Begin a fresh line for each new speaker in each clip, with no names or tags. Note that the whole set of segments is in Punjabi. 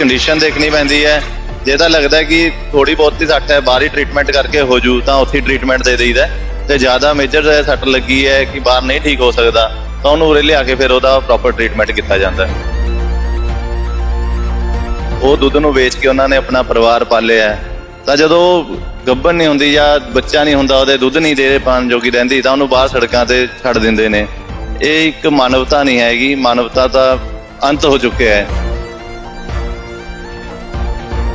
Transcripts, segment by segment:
ਕੰਡੀਸ਼ਨ ਦੇਖਣੀ ਪੈਂਦੀ ਹੈ। ਜੇ ਤਾਂ ਲੱਗਦਾ ਕਿ ਥੋੜੀ ਬਹੁਤੀ ਸੱਟ ਹੈ, ਬਾਹਰ ਟ੍ਰੀਟਮੈਂਟ ਕਰਕੇ ਹੋ ਜੂ, ਤਾਂ ਉੱਥੇ ਟ੍ਰੀਟਮੈਂਟ ਦੇ ਦੇਈਦਾ ਤੇ ਜ਼ਿਆਦਾ ਮੇਜਰ ਸੱਟ ਲੱਗੀ ਹੈ ਕਿ ਬਾਹਰ ਨਹੀਂ ਠੀਕ ਹੋ ਸਕਦਾ, ਤਾਂ ਉਹਨੂੰ ਉਰੇ ਲਿਆ ਕੇ ਫਿਰ ਉਹਦਾ ਪ੍ਰੋਪਰ ਟ੍ਰੀਟਮੈਂਟ ਕੀਤਾ ਜਾਂਦਾ ਹੈ। ਉਹ ਦੁੱਧ ਨੂੰ ਵੇਚ ਕੇ ਉਹਨਾਂ ਨੇ ਆਪਣਾ ਪਰਿਵਾਰ ਪਾਲਿਆ ਤਾਂ ਜਦੋਂ ਗੱਭਰ ਨਹੀਂ ਹੁੰਦੀ ਜਾਂ ਬੱਚਾ ਨਹੀਂ ਹੁੰਦਾ, ਉਹਦੇ ਦੁੱਧ ਨਹੀਂ ਦੇ ਪਾਣ ਜੋਗੀ ਰਹਿੰਦੀ, ਤਾਂ ਉਹਨੂੰ ਬਾਹਰ ਸੜਕਾਂ ਤੇ ਛੱਡ ਦਿੰਦੇ ਨੇ। ਇਹ ਇੱਕ ਮਾਨਵਤਾ ਨਹੀਂ ਹੈਗੀ, ਮਾਨਵਤਾ ਦਾ ਅੰਤ ਹੋ ਚੁੱਕਿਆ ਹੈ।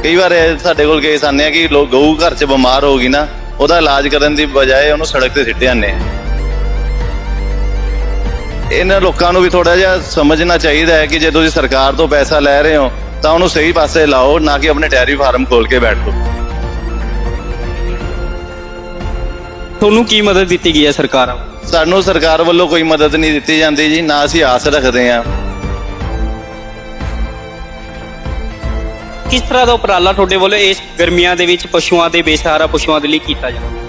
ਕਈ ਵਾਰ ਸਾਡੇ ਕੋਲ ਕੇਸ ਆਉਂਦੇ ਆ ਕਿ ਲੋਕ ਗਊ ਘਰ 'ਚ ਬਿਮਾਰ ਹੋ ਗਈ ਨਾ ਉਹਦਾ ਇਲਾਜ ਕਰਨ ਦੀ ਬਜਾਏ ਉਹਨੂੰ ਸੜਕ ਤੇ ਸਿੱਟ ਜਾਂਦੇ ਆ। ਇਹਨਾਂ ਲੋਕਾਂ ਨੂੰ ਵੀ ਥੋੜਾ ਜਿਹਾ ਸਮਝਣਾ ਚਾਹੀਦਾ ਹੈ ਕਿ ਜੇ ਤੁਸੀਂ ਸਰਕਾਰ ਤੋਂ ਪੈਸਾ ਲੈ ਰਹੇ ਹੋ ਤਾਂ ਉਹਨੂੰ ਸਹੀ ਪਾਸੇ ਲਾਓ ਨਾ ਕਿ ਆਪਣੇ ਡੈਰੀ ਫਾਰਮ ਖੋਲ ਕੇ ਬੈਠੋ।
ਤੁਹਾਨੂੰ ਕੀ ਮਦਦ ਦਿੱਤੀ ਗਈ ਹੈ ਸਰਕਾਰਾਂ?
ਸਾਨੂੰ ਸਰਕਾਰ ਵੱਲੋਂ ਕੋਈ ਮਦਦ ਨਹੀਂ ਦਿੱਤੀ ਜਾਂਦੀ ਜੀ ਨਾ ਅਸੀਂ ਆਸ ਰੱਖਦੇ ਹਾਂ।
ਕਿਸ ਤਰ੍ਹਾਂ ਦਾ ਉਪਰਾਲਾ ਤੁਹਾਡੇ ਵੱਲੋਂ ਇਸ ਗਰਮੀਆਂ ਦੇ ਵਿੱਚ ਪਸ਼ੂਆਂ ਦੇ ਬੇਸਹਾਰਾ ਪਸ਼ੂਆਂ ਦੇ ਲਈ ਕੀਤਾ ਜਾਂਦਾ?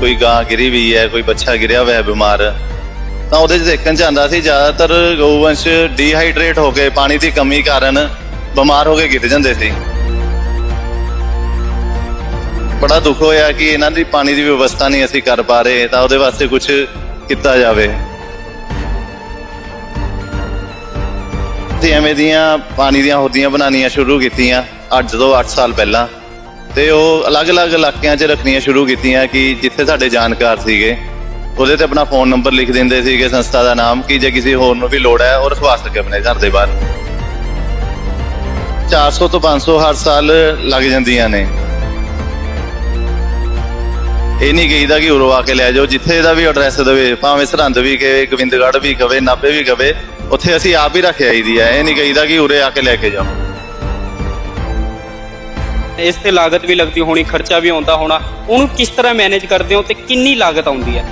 ਕੋਈ ਗਾਂ ਗਿਰੀ ਵੀ ਹੈ, ਕੋਈ ਬੱਚਾ ਗਿਰਿਆ ਹੋਇਆ ਹੈ ਬਿਮਾਰ, ਤਾਂ ਉਹਦੇ 'ਚ ਦੇਖਣ ਚ ਆਂਦਾ ਸੀ ਜ਼ਿਆਦਾਤਰ ਗਊਵੰਸ਼ ਡੀਹਾਈਡਰੇਟ ਹੋ ਕੇ ਪਾਣੀ ਦੀ ਕਮੀ ਕਾਰਨ ਬਿਮਾਰ ਹੋ ਕੇ ਗਿਰ ਜਾਂਦੇ ਸੀ। ਬੜਾ ਦੁੱਖ ਹੋਇਆ ਕਿ ਇਹਨਾਂ ਦੀ ਪਾਣੀ ਦੀ ਵਿਵਸਥਾ ਨਹੀਂ ਅਸੀਂ ਕਰ ਪਾ ਰਹੇ, ਤਾਂ ਉਹਦੇ ਵਾਸਤੇ ਕੁਝ ਕੀਤਾ ਜਾਵੇ। ਤੇ ਐਵੇਂ ਦੀਆਂ ਪਾਣੀ ਦੀਆਂ ਹੋਦੀਆਂ ਬਣਾਉਣੀਆਂ ਸ਼ੁਰੂ ਕੀਤੀਆਂ ਅੱਜ ਤੋਂ 8 ਸਾਲ ਪਹਿਲਾਂ। ਤੇ ਉਹ ਅਲੱਗ-ਅਲੱਗ ਇਲਾਕਿਆਂ 'ਚ ਰੱਖਣੀਆਂ ਸ਼ੁਰੂ ਕੀਤੀਆਂ ਕਿ ਜਿੱਥੇ ਸਾਡੇ ਜਾਣਕਾਰ ਸੀਗੇ, ਉਹਦੇ ਤੇ ਆਪਣਾ ਫੋਨ ਨੰਬਰ ਲਿਖ ਦਿੰਦੇ ਸੀਗੇ ਸੰਸਥਾ ਦਾ ਨਾਮ ਕਿ ਜੇ ਕਿਸੇ ਹੋਰ ਨੂੰ ਵੀ ਲੋੜ ਹੈ, ਉਹ ਰਖਵਾ ਸਕੇ ਆਪਣੇ ਘਰ ਦੇ ਬਾਹਰ। 400 ਤੋਂ 500 ਹਰ ਸਾਲ ਲੱਗ ਜਾਂਦੀਆਂ ਨੇ। ਇਹ ਨਹੀਂ ਕਹੀਦਾ ਕਿ ਉਰੋਂ ਕੇ ਲੈ ਜਾਓ, ਜਿੱਥੇ ਦਾ ਵੀ ਐਡਰੈਸ ਦੇਵੇ, ਭਾਵੇਂ ਸਰਹੰਦ ਵੀ ਕਹੇ, ਗੋਬਿੰਦਗੜ੍ਹ ਵੀ ਕਵੇ ਨਾਭੇ ਵੀ ਕਵੇ ਉੱਥੇ ਅਸੀਂ ਆਪ ਹੀ ਰੱਖ ਆਈਦੀ ਹੈ ਇਹ ਨਹੀਂ ਕਹੀਦਾ ਕਿ ਉਰੇ ਆ ਕੇ ਲੈ ਕੇ ਜਾਓ।
ਇਸ ਤੇ ਲਾਗਤ ਵੀ ਲੱਗਦੀ ਹੋਣੀ ਖਰਚਾ ਵੀ ਆਉਂਦਾ ਹੋਣਾ। ਉਹਨੂੰ ਕਿਸ ਤਰ੍ਹਾਂ ਮੈਨੇਜ ਕਰਦੇ ਹੋ ਤੇ ਕਿੰਨੀ ਲਾਗਤ ਆਉਂਦੀ ਹੈ?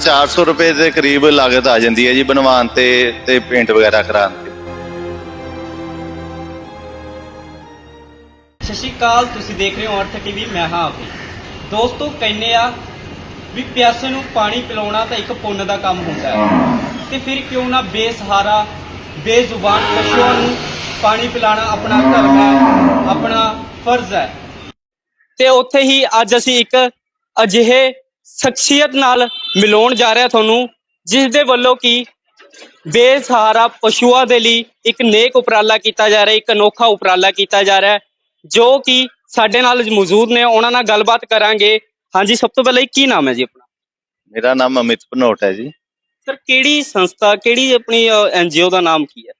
400 ਰੁਪਏ ਦੇ ਕਰੀਬ ਲਾਗਤ ਆ ਜਾਂਦੀ ਹੈ ਜੀ ਬਣਵਾਉਣ ਤੇ ਤੇ ਪੇਂਟ ਵਗੈਰਾ ਕਰਾਉਣ ਤੇ।
ਸਤਿ ਸ਼੍ਰੀ ਅਕਾਲ ਤੁਸੀਂ ਦੇਖ ਰਹੇ ਹੋ ਅਰਥ ਟੀਵੀ ਮੈਂ ਹਾਂ ਆਪ। ਦੋਸਤੋ ਕਹਿੰਦੇ ਆ ਵੀ ਪਿਆਸੇ ਨੂੰ ਪਾਣੀ ਪਿਲਾਉਣਾ ਤਾਂ ਇੱਕ ਪੁੰਨ ਦਾ ਕੰਮ ਹੁੰਦਾ ਹੈ। ਤੇ ਫਿਰ ਕਿਉਂ ਨਾ ਬੇਸਹਾਰਾ, ਬੇਜ਼ੁਬਾਨ ਪਸ਼ੂਆਂ ਨੂੰ ਪਾਣੀ ਪਿਲਾਣਾ ਆਪਣਾ ਧਰਮ ਹੈ, ਆਪਣਾ ਫਰਜ਼ ਹੈ। ਤੇ ਉੱਥੇ ਹੀ ਅੱਜ ਅਸੀਂ ਇੱਕ ਅਜਿਹੇ ਸ਼ਖਸੀਅਤ ਨਾਲ ਮਿਲਾਉਣ ਜਾ ਰਹੇ ਤੁਹਾਨੂੰ, ਜਿਸ ਦੇ ਵੱਲੋਂ ਕੀ ਬੇਸਹਾਰਾ ਪਸ਼ੂਆਂ ਦੇ ਲਈ ਇੱਕ ਨੇਕ ਉਪਰਾਲਾ ਕੀਤਾ ਜਾ ਰਿਹਾ, ਇੱਕ ਅਨੋਖਾ ਉਪਰਾਲਾ ਕੀਤਾ ਜਾ ਰਿਹਾ ਜੋ ਕਿ ਸਾਡੇ ਨਾਲ ਮੌਜੂਦ ਨੇ। ਉਹਨਾਂ ਨਾਲ ਗੱਲਬਾਤ ਕਰਾਂਗੇ। ਹਾਂਜੀ ਸਭ ਤੋਂ ਪਹਿਲਾਂ ਇਹ ਕੀ ਨਾਮ ਹੈ ਜੀ ਆਪਣਾ?
ਮੇਰਾ ਨਾਮ ਅਮਿਤ ਭਨੋਟ ਹੈ ਜੀ।
ਸਰ ਕਿਹੜੀ ਸੰਸਥਾ ਕਿਹੜੀ ਆਪਣੀ ਐਨਜੀਓ ਦਾ ਨਾਮ ਕੀ ਹੈ?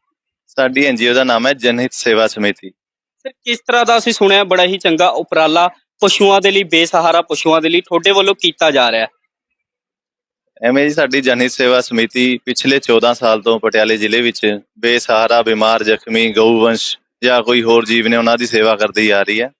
ਸਾਡੀ ਐਨਜੀਓ ਦਾ ਨਾਮ ਹੈ ਜਨਹਿਤ ਸੇਵਾ ਸਮਿਤੀ।
ਸਰ ਕਿਸ ਤਰ੍ਹਾਂ ਦਾ ਅਸੀਂ ਸੁਣਿਆ ਬੜਾ ਹੀ ਚੰਗਾ ਉਪਰਾਲਾ ਪਸ਼ੂਆਂ ਦੇ ਲਈ ਬੇਸਹਾਰਾ ਪਸ਼ੂਆਂ ਦੇ ਲਈ ਤੁਹਾਡੇ ਵੱਲੋਂ ਕੀਤਾ ਜਾ ਰਿਹਾ ਹੈ।
ਐਵੇਂ ਜੀ ਸਾਡੀ ਜਨਹਿਤ ਸੇਵਾ ਸਮਿਤੀ ਪਿਛਲੇ 14 ਸਾਲ ਤੋਂ ਪਟਿਆਲੇ ਜ਼ਿਲ੍ਹੇ ਵਿੱਚ ਬੇਸਹਾਰਾ ਬਿਮਾਰ ਜ਼ਖਮੀ ਗਊਵੰਸ਼ ਜਾਂ ਕੋਈ ਹੋਰ ਜੀਵ ਨੇ ਉਹਨਾਂ ਦੀ ਸੇਵਾ ਕਰਦੀ ਆ ਰਹੀ ਹੈ।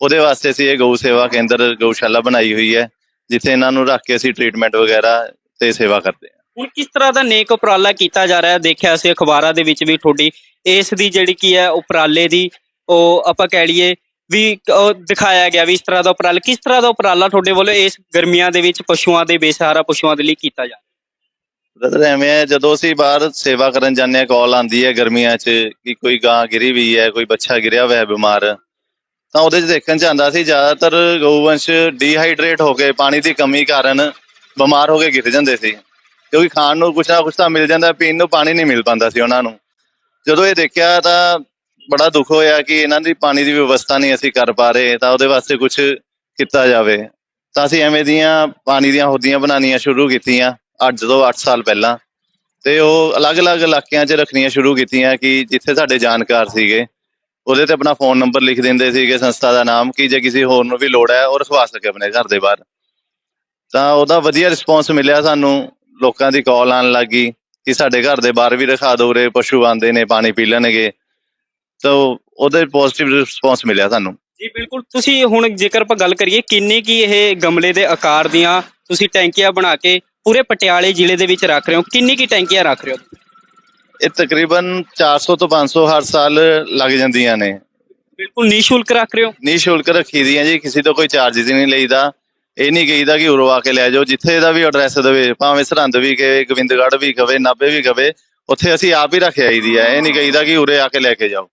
ਉਹਦੇ ਵਾਸਤੇ ਅਸੀਂ ਇਹ ਗਊ ਸੇਵਾ ਕੇਂਦਰ ਗਊਸ਼ਾਲਾ ਬਣਾਈ ਹੋਈ ਹੈ ਜਿੱਥੇ ਇਹਨਾਂ ਨੂੰ ਰੱਖ ਕੇ ਅਸੀਂ ਟ੍ਰੀਟਮੈਂਟ ਵਗੈਰਾ ਤੇ ਸੇਵਾ ਕਰਦੇ ਹਾਂ।
ਹੁਣ ਕਿਸ ਤਰ੍ਹਾਂ ਦਾ ਨੇਕ ਉਪਰਾਲਾ ਕੀਤਾ ਜਾ ਰਿਹਾ ਹੈ? ਦੇਖਿਆ ਅਸੀਂ ਅਖਬਾਰਾਂ ਦੇ ਵਿੱਚ ਵੀ ਤੁਹਾਡੀ ਇਸ ਦੀ ਜਿਹੜੀ ਕੀ ਹੈ ਉਪਰਾਲੇ ਦੀ ਉਹ ਆਪਾਂ ਕਹਿ ਲਈਏ ਵੀ ਦਿਖਾਇਆ ਗਿਆ ਵੀ ਇਸ ਤਰ੍ਹਾਂ ਦਾ ਉਪਰਾਲਾ ਕਿਸ ਤਰ੍ਹਾਂ ਦਾ ਉਪਰਾਲਾ ਤੁਹਾਡੇ ਵੱਲੋਂ ਇਸ ਗਰਮੀਆਂ ਦੇ ਵਿੱਚ ਪਸ਼ੂਆਂ ਦੇ ਬੇਸਹਾਰਾ ਪਸ਼ੂਆਂ ਦੇ ਲਈ ਕੀਤਾ ਜਾ ਰਿਹਾ
ਬ੍ਰਦਰ ਐਵੇਂ ਹੈ ਜਦੋਂ ਅਸੀਂ ਬਾਹਰ ਸੇਵਾ ਕਰਨ ਜਾਂਦੇ ਹਾਂ ਕਾਲ ਆਂਦੀ ਹੈ ਗਰਮੀਆਂ 'ਚ ਕਿ ਕੋਈ ਗਾਂ ਗਿਰੀ ਵੀ ਹੈ ਕੋਈ ਬੱਚਾ ਗਿਰਿਆ ਹੋਇਆ ਹੈ ਬਿਮਾਰ ਤਾਂ ਉਹਦੇ 'ਚ ਦੇਖਣ 'ਚ ਆਂਦਾ ਸੀ, ਜ਼ਿਆਦਾਤਰ ਗਊਵੰਸ਼ ਡੀਹਾਈਡਰੇਟ ਹੋ ਕੇ ਪਾਣੀ ਦੀ ਕਮੀ ਕਾਰਨ ਬਿਮਾਰ ਹੋ ਕੇ ਗਿਰ ਜਾਂਦੇ ਸੀ। ਕਿਉਂਕਿ ਖਾਣ ਨੂੰ ਕੁਛ ਨਾ ਕੁਛ ਤਾਂ ਮਿਲ ਜਾਂਦਾ, ਪੀਣ ਨੂੰ ਪਾਣੀ ਨਹੀਂ ਮਿਲ ਪਾਉਂਦਾ ਸੀ ਉਹਨਾਂ ਨੂੰ। ਜਦੋਂ ਇਹ ਦੇਖਿਆ ਤਾਂ ਬੜਾ ਦੁੱਖ ਹੋਇਆ ਕਿ ਇਹਨਾਂ ਦੀ ਪਾਣੀ ਦੀ ਵਿਵਸਥਾ ਨਹੀਂ ਅਸੀਂ ਕਰ ਪਾ ਰਹੇ, ਤਾਂ ਉਹਦੇ ਵਾਸਤੇ ਕੁਝ ਕੀਤਾ ਜਾਵੇ। ਤਾਂ ਅਸੀਂ ਐਵੇਂ ਦੀਆਂ ਪਾਣੀ ਦੀਆਂ ਹੋਦੀਆਂ ਬਣਾਉਣੀਆਂ ਸ਼ੁਰੂ ਕੀਤੀਆਂ, ਅੱਜ ਤੋਂ 8 ਸਾਲ ਪਹਿਲਾਂ। ਤੇ ਉਹ ਅਲੱਗ-ਅਲੱਗ ਇਲਾਕਿਆਂ 'ਚ ਰੱਖਣੀਆਂ ਸ਼ੁਰੂ ਕੀਤੀਆਂ ਕਿ ਜਿੱਥੇ ਸਾਡੇ ਜਾਣਕਾਰ ਸੀਗੇ। ਉਹਦੇ ਤੇ ਆਪਣਾ ਫੋਨ ਨੰਬਰ ਲਿਖ ਦਿੰਦੇ ਸੀਗੇ ਸੰਸਥਾ ਦਾ ਨਾਮ ਕਿ ਜੇ ਕਿਸੇ ਹੋਰ ਨੂੰ ਵੀ ਲੋੜ ਹੈ ਉਹ ਰਖਵਾ ਸਕੇ ਆਪਣੇ ਘਰ ਦੇ ਬਾਹਰ। ਤਾਂ ਉਹਦਾ ਵਧੀਆ ਰਿਸਪੌਂਸ ਮਿਲਿਆ ਸਾਨੂੰ, ਲੋਕਾਂ ਦੀ ਕਾਲ ਆਉਣ ਲੱਗੀ ਕਿ ਸਾਡੇ ਘਰ ਦੇ ਬਾਹਰ ਵੀ ਰਖਾ ਦਿਓ ਰੇ, ਪਸ਼ੂ ਆਂਦੇ ਨੇ, ਪਾਣੀ ਪੀ ਲੈਣਗੇ। ਤਾਂ ਉਹਦੇ ਪੋਜ਼ਿਟਿਵ ਰਿਸਪੌਂਸ ਮਿਲਿਆ ਸਾਨੂੰ।
ਜੀ, ਬਿਲਕੁਲ। ਤੁਸੀਂ ਹੁਣ ਜੇਕਰ ਆਪਾਂ ਗੱਲ ਕਰੀਏ ਕਿੰਨੇ ਕੀ ਇਹ ਗਮਲੇ ਦੇ ਆਕਾਰ ਦੀਆਂ ਤੁਸੀਂ ਟੈਂਕੀਆਂ ਬਣਾ ਕੇ ਪੂਰੇ ਪਟਿਆਲੇ ਜ਼ਿਲ੍ਹੇ ਦੇ ਵਿੱਚ ਰੱਖ ਰਹੇ ਹੋ, ਕਿੰਨੀ ਕੀ ਟੈਂਕੀਆਂ ਰੱਖ ਰਹੇ ਹੋ?
ਇਹ ਤਕਰੀਬਨ 400 ਤੋਂ 500 ਹਰ ਸਾਲ ਲੱਗ ਜਾਂਦੀਆਂ ਨੇ।
ਬਿਲਕੁਲ ਨਿਸ਼ੁਲਕ ਰੱਖ ਰਹੇ ਹੋ?
ਨਿਸ਼ੁਲਕ ਰੱਖੀ ਦੀਆਂ ਜੀ ਕਿਸੇ ਤੋਂ ਕੋਈ ਚਾਰजेस ਨਹੀਂ ਲਈਦਾ। ਇਹ ਨਹੀਂ ਕਹੀਦਾ ਕਿ ਉਰੋਂ ਆ ਕੇ ਲੈ ਜਾਓ ਜਿੱਥੇ ਇਹਦਾ ਵੀ ਐਡਰੈਸ ਦੇਵੇ ਭਾਵੇਂ ਸਰਹੰਦ ਵੀ ਕਹੇ ਗੋਬਿੰਦਗੜ੍ਹ ਵੀ ਕਵੇ ਨਾਭੇ ਵੀ ਕਵੇ ਉੱਥੇ ਅਸੀਂ ਆਪ ਹੀ ਰੱਖ ਆਈ ਦੀ ਹੈ ਇਹ ਨਹੀਂ ਕਹੀਦਾ ਕਿ ਉਰੇ ਆ ਕੇ ਲੈ ਕੇ ਜਾਓ।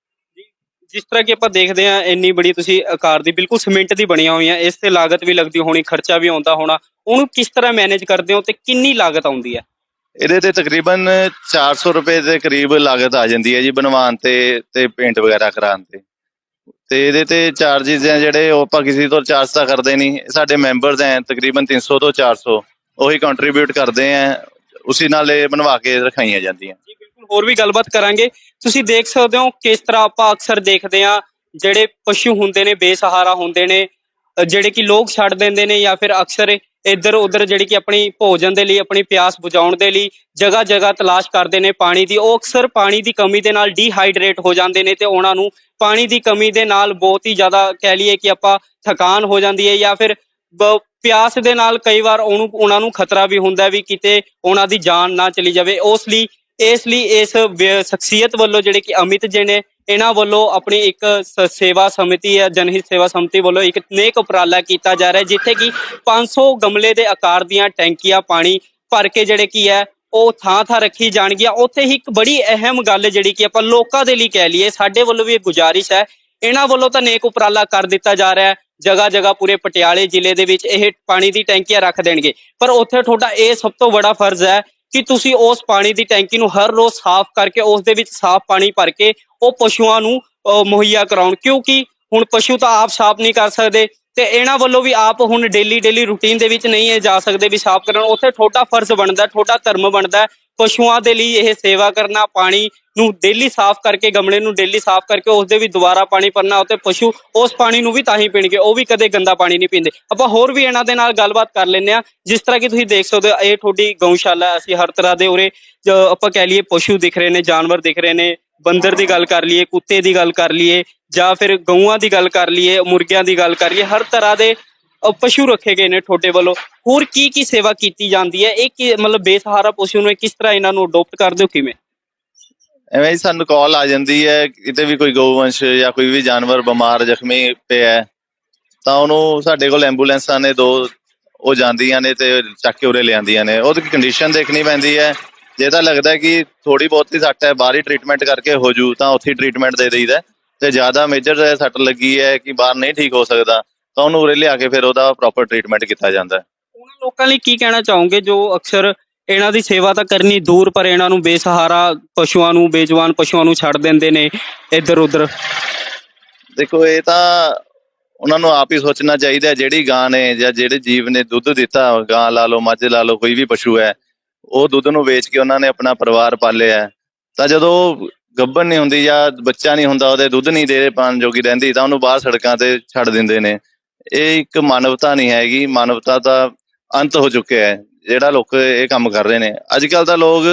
ਜਿਸ ਤਰ੍ਹਾਂ ਕਿ ਆਪਾਂ ਦੇਖਦੇ ਹਾਂ ਇੰਨੀ ਬੜੀ ਤੁਸੀਂ ਆਕਾਰ ਦੀ ਬਿਲਕੁਲ ਸੀਮੈਂਟ ਦੀ ਬਣੀਆਂ ਹੋਈਆਂ ਇਸ ਤੇ ਲਾਗਤ ਵੀ ਲੱਗਦੀ ਹੋਣੀ ਖਰਚਾ ਵੀ ਆਉਂਦਾ ਹੋਣਾ ਉਹਨੂੰ ਕਿਸ ਤਰ੍ਹਾਂ ਮੈਨੇਜ ਕਰਦੇ ਹੋ ਤੇ ਕਿੰਨੀ ਲਾਗਤ ਆਉਂਦੀ ਹੈ?
ਇਹਦੇ ਤੇ ਤਕਰੀਬਨ 400 ਰੁਪਏ ਦੇ ਕਰੀਬ ਲਾਗਤ ਆ ਜਾਂਦੀ ਹੈ ਜੀ ਬਣਵਾਉਣ ਤੇ ਤੇ ਪੇਂਟ ਵਗੈਰਾ ਕਰਾਉਣ ਤੇ। ਤੇ ਇਹਦੇ ਤੇ ਚਾਰजेस ਆ ਜਿਹੜੇ, ਉਹ ਆਪਾਂ ਕਿਸੇ ਤੋਂ ਚਾਰਜ ਤਾਂ ਕਰਦੇ ਨਹੀਂ। ਸਾਡੇ ਮੈਂਬਰਸ ਹੈ ਤਕਰੀਬਨ 300 ਤੋਂ 400 ਉਹੀ ਕੰਟਰੀਬਿਊਟ ਕਰਦੇ ਆ ਉਸੇ ਨਾਲ ਇਹ ਬਣਵਾ ਕੇ ਰਖਾਈਆਂ ਜਾਂਦੀਆਂ।
ਜੀ, ਬਿਲਕੁਲ। ਹੋਰ ਵੀ ਗੱਲਬਾਤ ਕਰਾਂਗੇ। ਤੁਸੀਂ ਦੇਖ ਸਕਦੇ ਹੋ ਕਿਸ ਤਰ੍ਹਾਂ ਆਪਾਂ ਅਕਸਰ ਦੇਖਦੇ ਆ ਜਿਹੜੇ ਪਸ਼ੂ ਹੁੰਦੇ ਨੇ, ਬੇਸਹਾਰਾ ਹੁੰਦੇ ਨੇ ਜਿਹੜੇ ਕਿ ਲੋਕ ਛੱਡ ਦਿੰਦੇ ਨੇ ਜਾਂ ਫਿਰ ਅਕਸਰ ਇੱਧਰ ਉੱਧਰ ਜਿਹੜੀ ਕਿ ਆਪਣੀ ਭੋਜਨ ਦੇ ਲਈ, ਆਪਣੀ ਪਿਆਸ ਬੁਝਾਉਣ ਦੇ ਲਈ ਜਗ੍ਹਾ ਜਗ੍ਹਾ ਤਲਾਸ਼ ਕਰਦੇ ਨੇ ਪਾਣੀ ਦੀ। ਉਹ ਅਕਸਰ ਪਾਣੀ ਦੀ ਕਮੀ ਦੇ ਨਾਲ ਡੀਹਾਈਡਰੇਟ ਹੋ ਜਾਂਦੇ ਨੇ ਤੇ ਉਹਨਾਂ ਨੂੰ ਪਾਣੀ ਦੀ ਕਮੀ ਦੇ ਨਾਲ ਬਹੁਤ ਹੀ ਜ਼ਿਆਦਾ ਕਹਿ ਲਈਏ ਕਿ ਆਪਾਂ ਥਕਾਨ ਹੋ ਜਾਂਦੀ ਹੈ ਜਾਂ ਫਿਰ ਪਿਆਸ ਦੇ ਨਾਲ ਕਈ ਵਾਰ ਉਹਨੂੰ, ਉਹਨਾਂ ਨੂੰ ਖਤਰਾ ਵੀ ਹੁੰਦਾ ਵੀ ਕਿਤੇ ਉਹਨਾਂ ਦੀ ਜਾਨ ਨਾ ਚਲੀ ਜਾਵੇ। ਉਸ ਲਈ ਇਸ ਲਈ ਇਸ ਵਿਅ- ਸ਼ਖਸੀਅਤ ਵੱਲੋਂ ਜਿਹੜੇ ਕਿ ਅਮਿਤ ਜੀ ਨੇ ਇਹਨਾਂ ਵੱਲੋਂ ਆਪਣੀ ਇੱਕ ਸੇਵਾ ਸਮਿਤੀ ਹੈ ਜਨਹਿਤ ਸੇਵਾ ਸਮਿਤੀ ਵੱਲੋਂ ਇੱਕ ਨੇਕ ਉਪਰਾਲਾ ਕੀਤਾ ਜਾ ਰਿਹਾ ਜਿੱਥੇ ਕਿ 500 ਗਮਲੇ ਦੇ ਆਕਾਰ ਦੀਆਂ ਟੈਂਕੀਆਂ ਪਾਣੀ ਭਰ ਕੇ ਜਿਹੜੇ ਕੀ ਹੈ, ਉਹ ਥਾਂ ਥਾਂ ਰੱਖੀ ਜਾਣਗੀਆਂ। ਉੱਥੇ ਹੀ ਇੱਕ ਬੜੀ ਅਹਿਮ ਗੱਲ ਜਿਹੜੀ ਕਿ ਆਪਾਂ ਲੋਕਾਂ ਦੇ ਲਈ ਕਹਿ ਲਈਏ, ਸਾਡੇ ਵੱਲੋਂ ਵੀ ਇਹ ਗੁਜ਼ਾਰਿਸ਼ ਹੈ। ਇਹਨਾਂ ਵੱਲੋਂ ਤਾਂ ਨੇਕ ਉਪਰਾਲਾ ਕਰ ਦਿੱਤਾ ਜਾ ਰਿਹਾ ਹੈ। ਜਗ੍ਹਾ ਜਗ੍ਹਾ ਪੂਰੇ ਪਟਿਆਲੇ ਜ਼ਿਲ੍ਹੇ ਦੇ ਵਿੱਚ ਇਹ ਪਾਣੀ ਦੀ ਟੈਂਕੀਆਂ ਰੱਖ ਦੇਣਗੇ। ਪਰ ਉੱਥੇ ਤੁਹਾਡਾ ਇਹ ਸਭ ਤੋਂ ਵੱਡਾ ਫਰਜ਼ ਹੈ ਕਿ ਤੁਸੀਂ ਉਸ ਪਾਣੀ ਦੀ ਟੈਂਕੀ ਨੂੰ ਹਰ ਰੋਜ਼ ਸਾਫ਼ ਕਰਕੇ ਉਸ ਦੇ ਵਿੱਚ ਸਾਫ਼ ਪਾਣੀ ਭਰ ਕੇ ਉਹ ਪਸ਼ੂਆਂ ਨੂੰ ਅਹ, ਮੁਹੱਈਆ ਕਰਾਉਣ। ਕਿਉਂਕਿ ਹੁਣ ਪਸ਼ੂ ਤਾਂ ਆਪ ਸਾਫ਼ ਨਹੀਂ ਕਰ ਸਕਦੇ ਤੇ ਇਹਨਾਂ ਵੱਲੋਂ ਵੀ ਆਪ ਹੁਣ ਡੇਲੀ ਡੇਲੀ ਰੂਟੀਨ ਦੇ ਵਿੱਚ ਨਹੀਂ ਇਹ ਜਾ ਸਕਦੇ ਵੀ ਸਾਫ਼ ਕਰਨ। ਉੱਥੇ ਤੁਹਾਡਾ ਫਰਜ਼ ਬਣਦਾ ਤੁਹਾਡਾ ਧਰਮ ਬਣਦਾ ਪਸ਼ੂਆਂ ਦੇ ਲਈ ਇਹ ਸੇਵਾ ਕਰਨਾ, ਪਾਣੀ ਨੂੰ ਡੇਲੀ ਸਾਫ਼ ਕਰਕੇ, ਗਮਲੇ ਨੂੰ ਡੇਲੀ ਸਾਫ਼ ਕਰਕੇ ਉਸ ਦੇ ਵੀ ਦੁਬਾਰਾ ਪਾਣੀ ਭਰਨਾ ਉੱਤੇ ਪਸ਼ੂ ਉਸ ਪਾਣੀ ਨੂੰ ਵੀ ਤਾਂ ਹੀ ਪੀਣਗੇ, ਉਹ ਵੀ ਕਦੇ ਗੰਦਾ ਪਾਣੀ ਨਹੀਂ ਪੀਂਦੇ। ਆਪਾਂ ਹੋਰ ਵੀ ਇਹਨਾਂ ਦੇ ਨਾਲ ਗੱਲਬਾਤ ਕਰ ਲੈਂਦੇ ਆ ਜਿਸ ਤਰ੍ਹਾਂ ਕਿ ਤੁਸੀਂ ਦੇਖ ਸਕਦੇ ਹੋ, ਇਹ ਤੁਹਾਡੀ ਗਊਸ਼ਾਲਾ ਅਸੀਂ ਹਰ ਤਰ੍ਹਾਂ ਦੇ ਉਰੇ ਆਪਾਂ ਕਹਿ ਲਈਏ ਪਸ਼ੂ ਦਿਖ ਰਹੇ ਨੇ, ਜਾਨਵਰ ਦਿਖ ਰਹੇ ਨੇ, ਬੰਦਰ ਦੀ ਗੱਲ ਕਰ ਲਈਏ, ਕੁੱਤੇ ਦੀ ਗੱਲ ਕਰ ਲਈਏ ਜਾਂ ਫਿਰ ਗਊਆਂ ਦੀ ਗੱਲ ਕਰ ਲਈਏ, ਮੁਰਗਿਆਂ ਦੀ ਗੱਲ ਕਰ ਲਈਏ, ਹਰ ਤਰ੍ਹਾਂ ਦੇ ਅ, ਪਸ਼ੂ ਰੱਖੇ ਗਏ ਨੇ ਤੁਹਾਡੇ ਵੱਲੋਂ। ਹੋਰ ਕੀ ਕੀ ਸੇਵਾ ਕੀਤੀ ਜਾਂਦੀ ਹੈ? ਇਹ ਕੀ ਮਤਲਬ ਬੇਸਹਾਰਾ ਪਸ਼ੂ ਨੂੰ ਇਹ ਕਿਸ ਤਰ੍ਹਾਂ ਇਹਨਾਂ ਨੂੰ ਅਡਾਪਟ ਕਰਦੇ ਹੋ ਕਿਵੇਂ?
ਐਵੇਂ ਹੀ ਸਾਨੂੰ ਕਾਲ ਆ ਜਾਂਦੀ ਹੈ ਕਿਤੇ ਵੀ ਕੋਈ ਗਊਵੰਸ਼ ਜਾਂ ਕੋਈ ਵੀ ਜਾਨਵਰ ਬਿਮਾਰ ਜ਼ਖਮੀ ਪਿਆ ਹੈ, ਤਾਂ ਉਹਨੂੰ ਸਾਡੇ ਕੋਲ ਐਂਬੂਲੈਂਸਾਂ ਨੇ ਦੋ ਉਹ ਜਾਂਦੀਆਂ ਨੇ ਤੇ ਚੱਕ ਕੇ ਉਰੇ ਲਿਆਂਦੀਆਂ ਨੇ। ਉਹਦੀ ਕੰਡੀਸ਼ਨ ਦੇਖਣੀ ਪੈਂਦੀ ਹੈ। ਜੇ ਤਾਂ ਲੱਗਦਾ ਹੈ ਕਿ ਥੋੜੀ ਬਹੁਤੀ ਸੱਟ ਹੈ ਬਾਹਰ ਹੀ ਟ੍ਰੀਟਮੈਂਟ ਕਰਕੇ ਹੋ ਜੂ ਤਾਂ ਉੱਥੇ ਟ੍ਰੀਟਮੈਂਟ ਦੇ ਦੇਈਦਾ ਹੈ। ਤੇ ਜ਼ਿਆਦਾ ਮੇਜਰ ਸੱਟ ਲੱਗੀ ਹੈ ਕਿ ਬਾਹਰ ਨਹੀਂ ਠੀਕ ਹੋ ਸਕਦਾ। ਤਾਂ ਉਹਨੂੰ ਉਰੇ ਲਿਆ ਕੇ ਫਿਰ ਉਹਦਾ ਪ੍ਰੋਪਰ ਟ੍ਰੀਟਮੈਂਟ ਕੀਤਾ ਜਾਂਦਾ ਹੈ।
ਉਹਨਾਂ ਲੋਕਾਂ ਲਈ ਕੀ ਕਹਿਣਾ ਚਾਹੋਗੇ? ਜੋ ਅਕਸਰ ਇਹਨਾਂ ਦੀ ਸੇਵਾ ਤਾਂ ਕਰਨੀ ਦੂਰ ਪਰ ਇਹਨਾਂ ਨੂੰ ਬੇਸਹਾਰਾ ਪਸ਼ੂਆਂ ਨੂੰ ਬੇਜਵਾਨ ਪਸ਼ੂਆਂ ਨੂੰ ਛੱਡ ਦਿੰਦੇ ਨੇ ਇੱਧਰ ਉੱਧਰ।
ਦੇਖੋ ਇਹ ਤਾਂ ਉਹਨਾਂ ਨੂੰ ਆਪ ਹੀ ਸੋਚਣਾ ਚਾਹੀਦਾ ਹੈ, ਜਿਹੜੀ ਗਾਂ ਨੇ ਜਾਂ ਜਿਹੜੇ ਜੀਵ ਨੇ ਦੁੱਧ ਦਿੱਤਾ ਗਾਂ ਲਾ ਲਓ ਮੱਝ ਲਾ ਲਓ ਕੋਈ ਵੀ ਪਸ਼ੂ ਹੈ ਉਹ ਦੁੱਧ ਨੂੰ ਵੇਚ ਕੇ ਉਹਨਾਂ ਨੇ ਆਪਣਾ ਪਰਿਵਾਰ ਪਾਲਿਆ ਹੈ। ਤਾਂ ਜਦੋਂ ਗੱਭਣ ਨਹੀਂ ਹੁੰਦੀ ਜਾਂ ਬੱਚਾ ਨਹੀਂ ਹੁੰਦਾ ਉਹਦੇ ਦੁੱਧ ਨਹੀਂ ਦੇ ਪਾਣ ਜੋਗੀ ਰਹਿੰਦੀ ਤਾਂ ਉਹਨੂੰ ਬਾਹਰ ਸੜਕਾਂ ਤੇ ਛੱਡ ਦਿੰਦੇ ਨੇ। ਇਹ ਇੱਕ ਮਾਨਵਤਾ ਨਹੀਂ ਹੈਗੀ ਮਾਨਵਤਾ ਦਾ ਅੰਤ ਹੋ ਚੁੱਕਿਆ ਹੈ ਜਿਹੜਾ ਲੋਕ ਇਹ ਕੰਮ ਕਰ ਰਹੇ ਨੇ। ਅੱਜ ਕੱਲ ਤਾਂ ਲੋਕ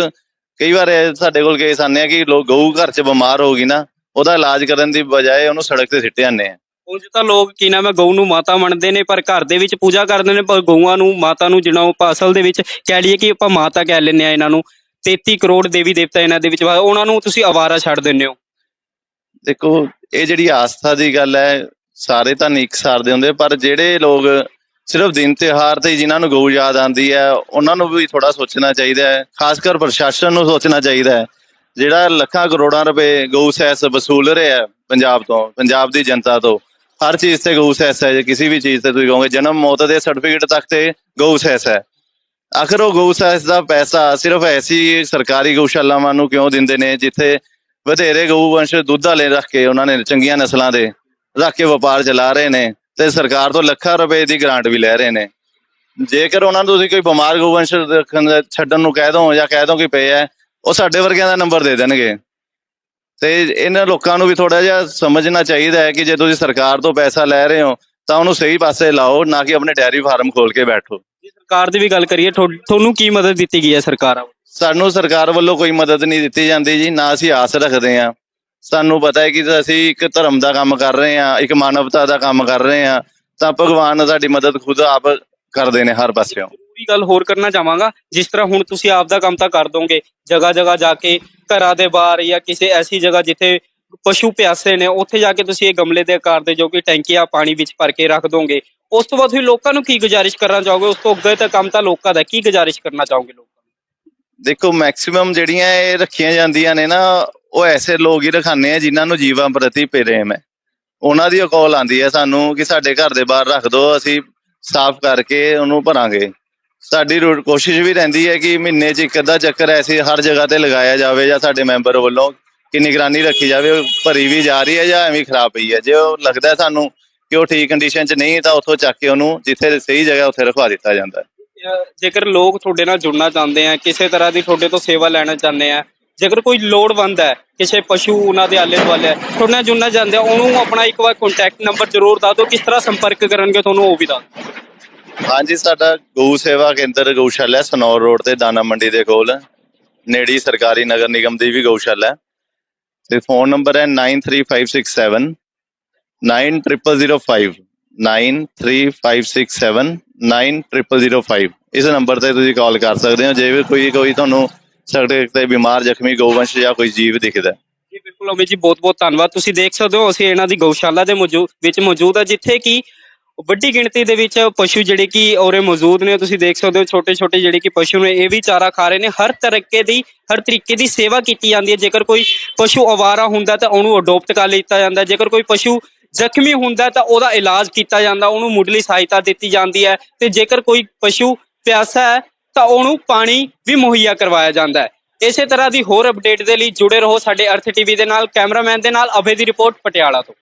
ਕਈ ਵਾਰ ਸਾਡੇ ਕੋਲ ਕੇਸ ਆਉਂਦੇ ਆ ਕਿ ਲੋਕ ਗਊ ਘਰ 'ਚ ਬਿਮਾਰ ਹੋ ਗਈ ਨਾ ਉਹਦਾ ਇਲਾਜ ਕਰਨ ਦੀ ਬਜਾਏ ਉਹਨੂੰ ਸੜਕ ਤੇ ਸਿੱਟ ਜਾਂਦੇ ਆ।
ਉਂਝ ਤਾਂ ਲੋਕ ਕੀ ਨਾਮ ਹੈ ਗਊ ਨੂੰ ਮਾਤਾ ਮੰਨਦੇ ਨੇ ਪਰ ਘਰ ਦੇ ਵਿੱਚ ਪੂਜਾ ਕਰਦੇ ਨੇ ਪਰ ਗਊਆਂ ਨੂੰ ਮਾਤਾ ਨੂੰ ਜਿਹਨਾਂ ਉਹ ਅਸਲ ਦੇ ਵਿੱਚ ਕਹਿ ਲਈਏ ਕਿ ਆਪਾਂ ਮਾਤਾ ਕਹਿ ਲੈਂਦੇ ਆ ਇਹਨਾਂ ਨੂੰ 33 ਕਰੋੜ ਦੇਵੀ ਦੇਵਤਾ ਇਹਨਾਂ ਦੇ ਵਿੱਚ ਉਹਨਾਂ ਨੂੰ ਤੁਸੀਂ ਆਵਾਰਾ ਛੱਡ ਦਿੰਦੇ ਹੋ।
ਦੇਖੋ ਇਹ ਜਿਹੜੀ ਆਸਥਾ ਦੀ ਗੱਲ ਹੈ ਸਾਰੇ ਤਾਂ ਨਹੀਂ ਇਕਸਾਰਦੇ ਹੁੰਦੇ, ਪਰ ਜਿਹੜੇ ਲੋਕ ਸਿਰਫ ਦਿਨ ਤਿਉਹਾਰ ਤੇ ਜਿਨ੍ਹਾਂ ਨੂੰ ਗਊ ਯਾਦ ਆਉਂਦੀ ਹੈ, ਉਹਨਾਂ ਨੂੰ ਵੀ ਥੋੜਾ ਸੋਚਣਾ ਚਾਹੀਦਾ ਹੈ, ਖਾਸ ਕਰ ਪ੍ਰਸ਼ਾਸਨ ਨੂੰ ਸੋਚਣਾ ਚਾਹੀਦਾ ਹੈ। ਜਿਹੜਾ ਲੱਖਾਂ ਕਰੋੜਾਂ ਰੁਪਏ ਗਊ ਸੈਸ ਵਸੂਲ ਰਿਹਾ ਹੈ ਪੰਜਾਬ ਤੋਂ, ਪੰਜਾਬ ਦੀ ਜਨਤਾ ਤੋਂ, ਹਰ ਚੀਜ਼ ਤੇ ਗਊ ਸੈਸ ਹੈ, ਜੇ ਕਿਸੇ ਵੀ ਚੀਜ਼ ਤੇ ਤੁਸੀਂ ਕਹੋਗੇ, ਜਨਮ ਮੌਤ ਦੇ ਸਰਟੀਫਿਕੇਟ ਤੱਕ ਤੇ ਗਊ ਸੈਸ ਹੈ। ਆਖਰ ਉਹ ਗਊ ਸੈਸ ਦਾ ਪੈਸਾ ਸਿਰਫ ਐਸੀ ਸਰਕਾਰੀ ਗਊਸ਼ਾਲਾਵਾਂ ਨੂੰ ਕਿਉਂ ਦਿੰਦੇ ਨੇ, ਜਿੱਥੇ ਵਧੇਰੇ ਗਊ ਵੰਸ਼ ਦੁੱਧ ਵਾਲੇ ਰੱਖ ਕੇ ਉਹਨਾਂ ਨੇ ਚੰਗੀਆਂ ਨਸਲਾਂ ਦੇ ਰੱਖ ਕੇ ਵਪਾਰ ਚਲਾ ਰਹੇ ਨੇ ਤੇ ਸਰਕਾਰ ਤੋਂ ਲੱਖਾਂ ਰੁਪਏ ਦੀ ਗ੍ਰਾਂਟ ਵੀ ਲੈ ਰਹੇ ਨੇ। ਜੇਕਰ ਉਹਨਾਂ ਨੂੰ ਤੁਸੀਂ ਕੋਈ ਬਿਮਾਰ ਗਊ ਵੰਸ਼ ਰੱਖਣ ਦਾ- ਛੱਡਣ ਨੂੰ ਕਹਿ ਦੋ ਜਾਂ ਕਹਿ ਦੋ ਕਿ ਪਏ ਹੈ ਉਹ ਸਾਡੇ ਵਰਗਿਆਂ ਦਾ ਨੰਬਰ ਦੇ ਦੇਣਗੇ। ਤੇ ਇਹਨਾਂ ਲੋਕਾਂ ਨੂੰ ਵੀ ਥੋੜਾ ਜਿਹਾ ਸਮਝਣਾ ਚਾਹੀਦਾ ਹੈ ਕਿ ਜੇ ਤੁਸੀਂ ਸਰਕਾਰ ਤੋਂ ਪੈਸਾ ਲੈ ਰਹੇ ਹੋ ਤਾਂ ਉਹਨੂੰ ਸਹੀ ਪਾਸੇ ਲਾਓ ਨਾ ਕਿ ਆਪਣੇ ਡੈਰੀ ਫਾਰਮ ਖੋਲ ਕੇ ਬੈਠੋ।
ਜੇ ਸਰਕਾਰ ਦੀ ਵੀ ਗੱਲ ਕਰੀਏ ਤੁਹਾ- ਤੁਹਾਨੂੰ ਕੀ ਮਦਦ ਦਿੱਤੀ ਗਈ ਹੈ ਸਰਕਾਰਾਂ ਵੱਲੋਂ?
ਸਾਨੂੰ ਸਰਕਾਰ ਵੱਲੋਂ ਕੋਈ ਮਦਦ ਨਹੀਂ ਦਿੱਤੀ ਜਾਂਦੀ ਜੀ ਨਾ ਅਸੀਂ ਆਸ ਰੱਖਦੇ ਹਾਂ। ਸਾਨੂੰ ਪਤਾ ਹੈ ਕਿ ਅਸੀਂ ਇੱਕ ਧਰਮ ਦਾ ਕੰਮ ਕਰ ਰਹੇ ਹਾਂ ਇੱਕ ਮਾਨਵਤਾ ਦਾ ਕੰਮ ਕਰ ਰਹੇ ਹਾਂ ਤਾਂ ਭਗਵਾਨ ਸਾਡੀ ਮਦਦ ਖੁਦ ਆਪ ਕਰਦੇ ਨੇ ਹਰ ਪਾਸਿਓਂ।
ਜ਼ਰੂਰੀ ਗੱਲ ਹੋਰ ਕਰਨਾ ਚਾਹਾਂਗਾ ਜਿਸ ਤਰ੍ਹਾਂ ਹੁਣ ਤੁਸੀਂ ਆਪ ਦਾ ਕੰਮ ਤਾਂ ਕਰ ਦੋਗੇ ਜਗ੍ਹਾ ਜਗ੍ਹਾ ਜਾ ਕੇ ਘਰਾਂ ਦੇ ਬਾਹਰ ਜਾਂ ਕਿਸੇ ਐਸੀ ਜਗ੍ਹਾ ਜਿੱਥੇ ਪਸ਼ੂ ਪਿਆਸੇ ਨੇ ਉੱਥੇ ਜਾ ਕੇ ਤੁਸੀਂ ਇਹ ਗਮਲੇ ਦੇ ਆਕਾਰ ਦੇ ਜੋ ਕਿ ਟੈਂਕੀਆਂ ਪਾਣੀ ਵਿੱਚ ਭਰ ਕੇ ਰੱਖ ਦੋਗੇ। ਉਸ ਤੋਂ ਬਾਅਦ ਤੁਸੀਂ ਲੋਕਾਂ ਨੂੰ ਕੀ ਗੁਜ਼ਾਰਿਸ਼ ਕਰਨਾ ਚਾਹੋਗੇ? ਉਸ ਤੋਂ ਅੱਗੇ ਤਾਂ ਕੰਮ ਤਾਂ ਲੋਕਾਂ ਦਾ ਕੀ ਗੁਜ਼ਾਰਿਸ਼ ਕਰਨਾ ਚਾਹੋਗੇ ਲੋਕਾਂ ਨੂੰ?
ਦੇਖੋ ਮੈਕਸਿਮਮ ਜਿਹੜੀਆਂ ਇਹ ਰੱਖੀਆਂ ਜਾਂਦੀਆਂ ਨੇ ਨਾ ਉਹ ਐਸੇ ਲੋਕ ਹੀ ਰਖਾਣੇ ਆ ਜਿਨ੍ਹਾਂ ਨੂੰ ਜੀਵਾਂ ਪ੍ਰਤੀ ਪ੍ਰੇਮ ਹੈ। ਉਹਨਾਂ ਦੀ ਕਾਲ ਆਂਦੀ ਹੈ ਸਾਨੂੰ ਕਿ ਸਾਡੇ ਘਰ ਦੇ ਬਾਹਰ ਰੱਖ ਦਿਓ ਅਸੀਂ ਸਾਫ਼ ਕਰਕੇ ਉਹਨੂੰ ਭਰਾਂਗੇ। ਸਾਡੀ ਕੋਸ਼ਿਸ਼ ਵੀ ਰਹਿੰਦੀ ਹੈ ਕਿ ਮਹੀਨੇ 'ਚ ਇੱਕ ਅੱਧਾ ਚੱਕਰ ਐਸੀ ਹਰ ਜਗ੍ਹਾ ਤੇ ਲਗਾਇਆ ਜਾਵੇ ਜਾਂ ਸਾਡੇ ਮੈਂਬਰ ਵੱਲੋਂ ਕਿ ਨਿਗਰਾਨੀ ਰੱਖੀ ਜਾਵੇ ਭਰੀ ਵੀ ਜਾ ਰਹੀ ਹੈ ਜਾਂ ਐਵੇਂ ਖਰਾਬ ਪਈ ਹੈ। ਜੇ ਉਹ ਲੱਗਦਾ ਸਾਨੂੰ ਕਿ ਉਹ ਠੀਕ ਕੰਡੀਸ਼ਨ 'ਚ ਨਹੀਂ, ਤਾਂ ਉੱਥੋਂ ਚੱਕ ਕੇ ਉਹਨੂੰ ਜਿੱਥੇ ਸਹੀ ਜਗ੍ਹਾ ਉੱਥੇ ਰਖਵਾ ਦਿੱਤਾ ਜਾਂਦਾ ਹੈ।
ਜੇਕਰ ਲੋਕ ਤੁਹਾਡੇ ਨਾਲ ਜੁੜਨਾ ਚਾਹੁੰਦੇ ਆ, ਕਿਸੇ ਤਰ੍ਹਾਂ ਦੀ ਤੁਹਾਡੇ ਤੋਂ ਸੇਵਾ ਲੈਣਾ ਚਾਹੁੰਦੇ ਆ ਜੇਕਰ ਕੋਈ ਲੋੜਵੰਦ ਹੈ ਕਿਸੇ ਪਸ਼ੂ ਉਹਨਾਂ ਦੇ ਆਲੇ ਦੁਆਲੇ ਹੈ, ਤੁਹਾਡੇ ਜੁੜਨਾ ਚਾਹੁੰਦੇ ਆ ਉਹਨੂੰ ਆਪਣਾ ਇੱਕ ਵਾਰ ਕੰਟੈਕਟ ਨੰਬਰ ਜ਼ਰੂਰ ਦੱਸ ਦਿਓ ਕਿਸ ਤਰ੍ਹਾਂ ਸੰਪਰਕ ਕਰਨਗੇ ਤੁਹਾਨੂੰ ਉਹ ਵੀ ਦੱਸ ਦਿਓ।
ਹਾਂਜੀ ਸਾਡਾ ਗਊ ਸੇਵਾ ਕੇਂਦਰ ਗਊਸ਼ਾਲਾ ਹੈ, ਸਨੌਰ ਰੋਡ ਤੇ ਦਾਣਾ ਮੰਡੀ ਦੇ ਕੋਲ। ਨੇੜੀ ਸਰਕਾਰੀ ਨਗਰ ਨਿਗਮ ਦੀ ਵੀ ਗਊਸ਼ਾਲਾ ਹੈ। ਤੇ ਫੋਨ ਨੰਬਰ ਹੈ 93567 9005 93567 9005 ਇਸ ਨੰਬਰ ਤੇ ਤੁਸੀਂ ਕਾਲ ਕਰ ਸਕਦੇ ਹੋ ਜੇ ਵੀ ਕੋਈ ਕੋਈ ਤੁਹਾਨੂੰ ਸੜਕ ਤੇ ਬਿਮਾਰ ਜ਼ਖਮੀ ਗਊਵੰਸ਼ ਜਾਂ ਕੋਈ ਜੀਵ ਦਿਖਦਾ।
ਜੀ, ਬਿਲਕੁਲ ਅਮਿਤ ਜੀ, ਬਹੁਤ ਬਹੁਤ ਧੰਨਵਾਦ। ਤੁਸੀਂ ਦੇਖ ਸਕਦੇ ਹੋ, ਅਸੀਂ ਇਹਨਾਂ ਦੀ ਗਊਸ਼ਾਲਾ ਦੇ ਮੌਜੂਦ ਵਿੱਚ ਮੌਜੂਦ ਆ ਜਿੱਥੇ ਕਿ ਵੱਡੀ ਗਿਣਤੀ ਦੇ ਵਿੱਚ ਪਸ਼ੂ ਜਿਹੜੇ ਕਿ ਔਰੇ ਮੌਜੂਦ ਨੇ। ਤੁਸੀਂ ਦੇਖ ਸਕਦੇ ਹੋ ਛੋਟੇ ਛੋਟੇ ਜਿਹੜੇ ਕਿ ਪਸ਼ੂ ਨੇ, ਇਹ ਵੀ ਚਾਰਾ ਖਾ ਰਹੇ ਨੇ। ਹਰ ਤਰੀਕੇ ਦੀ, ਹਰ ਤਰੀਕੇ ਦੀ ਸੇਵਾ ਕੀਤੀ ਜਾਂਦੀ ਹੈ। ਜੇਕਰ ਕੋਈ ਪਸ਼ੂ ਅਵਾਰਾ ਹੁੰਦਾ ਤਾਂ ਉਹਨੂੰ ਅਡਾਪਟ ਕਰ ਲਿੱਤਾ ਜਾਂਦਾ ਜੇਕਰ ਕੋਈ ਪਸ਼ੂ ਜ਼ਖਮੀ ਹੁੰਦਾ ਤਾਂ ਉਹਦਾ ਇਲਾਜ ਕੀਤਾ ਜਾਂਦਾ। ਉਹਨੂੰ ਮੁੱਢਲੀ ਸਹਾਇਤਾ ਦਿੱਤੀ ਜਾਂਦੀ ਹੈ। ਤੇ ਜੇਕਰ ਕੋਈ ਪਸ਼ੂ ਪਿਆਸਾ ਹੈ ਤਾਂ ਉਹਨੂੰ ਪਾਣੀ ਵੀ ਮੁਹੱਈਆ ਕਰਵਾਇਆ ਜਾਂਦਾ ਹੈ। ਇਸੇ ਤਰ੍ਹਾਂ ਦੀ ਹੋਰ ਅਪਡੇਟ ਦੇ ਲਈ ਜੁੜੇ ਰਹੋ ਸਾਡੇ ਅਰਥ ਟੀਵੀ ਦੇ ਨਾਲ, ਕੈਮਰਾਮੈਨ ਦੇ ਨਾਲ, ਅਭੇ ਦੀ ਰਿਪੋਰਟ ਪਟਿਆਲਾ ਤੋਂ।